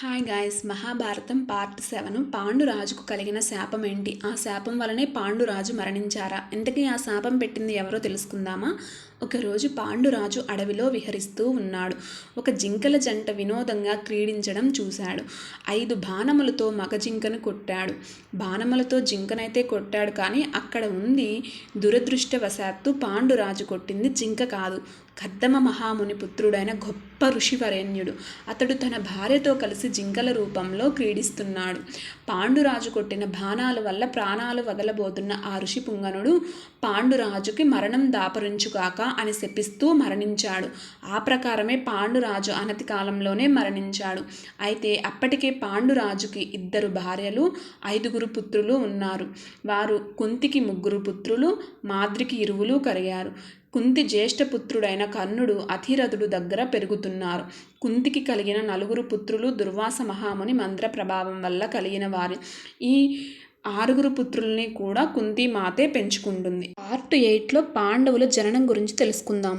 Hi guys Mahabharatam part seven పాండురాజుకు కలిగిన శాపం ఏంటి? ఆ శాపం వలనే పాండురాజు మరణించారా? ఇంతకీ ఆ శాపం పెట్టింది ఎవరో తెలుసుకుందామా? ఒకరోజు పాండురాజు అడవిలో విహరిస్తూ ఉన్నాడు. ఒక జింకల జంట వినోదంగా క్రీడించడం చూశాడు. ఐదు బాణములతో మగ జింకను కొట్టాడు. బాణములతో జింకనైతే కొట్టాడు కానీ అక్కడ ఉంది దురదృష్టవశాత్తు పాండురాజు కొట్టింది జింక కాదు. కద్దమ మహాముని పుత్రుడైన గొప్ప ఋషివరేణ్యుడు. అతడు తన భార్యతో కలిసి జింకల రూపంలో క్రీడిస్తున్నాడు. పాండురాజు కొట్టిన బాణాల వల్ల ప్రాణాలు వదలబోతున్న ఆ ఋషి పుంగనుడు పాండురాజుకి మరణం దాపరించుగాక అని శపిస్తూ మరణించాడు. ఆ ప్రకారమే పాండురాజు అనతి కాలంలోనే మరణించాడు. అయితే అప్పటికే పాండురాజుకి ఇద్దరు భార్యలు ఐదుగురు పుత్రులు ఉన్నారు. వారు కుంతికి ముగ్గురు పుత్రులు మాద్రికి ఇరువులు కరిగారు. కుంతి జ్యేష్ఠపుత్రుడైన కర్ణుడు అతిరథుడు దగ్గర పెరుగుతున్నారు. కుంతికి కలిగిన నలుగురు పుత్రులు దుర్వాస మహాముని మంత్ర ప్రభావం వల్ల కలిగిన వారి ఈ ఆరుగురు పుత్రుల్ని కూడా కుంతి మాతే పెంచుకుంటుంది. పార్ట్ ఎయిట్లో పాండవుల జననం గురించి తెలుసుకుందాం.